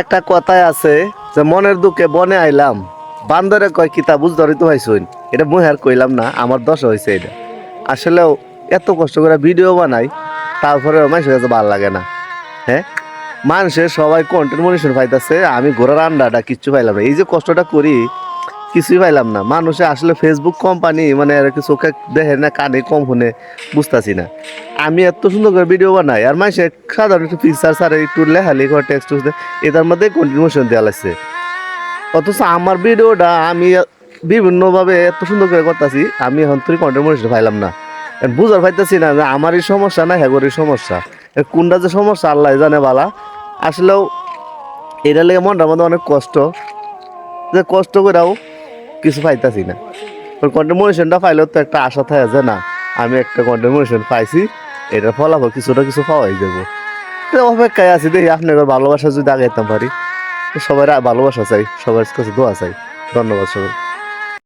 একটা কথায় আছে যে মনের দুঃখে বনে আইলাম। বান্দরে কয় কিতা বুঝ ধরে তো হয়েছুন এটা মুই আর কইলাম না, আমার দশ হয়েছে এটা। আসলেও এত কষ্ট করে ভিডিও বানাই তারপরে মানুষের কাছে ভালো লাগে না। হ্যাঁ? মানুষের সবাই কন্টেন্ট মনিশন পাইতেছে, আমি ঘোরার আন্ডাটা কিচ্ছু পাইলাম না। এই যে কষ্টটা করি কিছুই পাইলাম না। মানুষে আসলে ফেসবুক কোম্পানি মানে আর কি চোখে দেখে না, কানে কম শুনে, বুঝতেছি না। আমি এত সুন্দর করে ভিডিও বানাই, আর মানুষের সাধারণ একটু পিকচার সারে একটু লেখালি করে টেক্সট এটার মধ্যে কন্টিনিউশন দেওয়া লাগছে। অথচ আমার ভিডিওটা আমি বিভিন্নভাবে এত সুন্দর করে করতেছি, আমি এখন তুই কন্টিনিউশন পাইলাম না। বুঝার পাইতেছি না যে আমারই সমস্যা না হ্যাগরের সমস্যা। কোনটা যে সমস্যা, আল্লাহ জানে বালা। আসলেও এটা লেগে মনটার মধ্যে অনেক কষ্ট। যে কষ্ট করেও কিছু পাইতাছি না। ফাইলেও পাইলেও তো একটা আশা থাকে যে না, আমি একটা কন্টেমোরেশন পাইছি এটার ফলাফল কিছুটা কিছু পাওয়াই যাব। অপেক্ষায় আছি, দেখি আপনার ভালোবাসা যদি আগাইতাম পারি। সবার ভালোবাসা চাই, সবার কাছে দোয়া চাই। ধন্যবাদ সবাই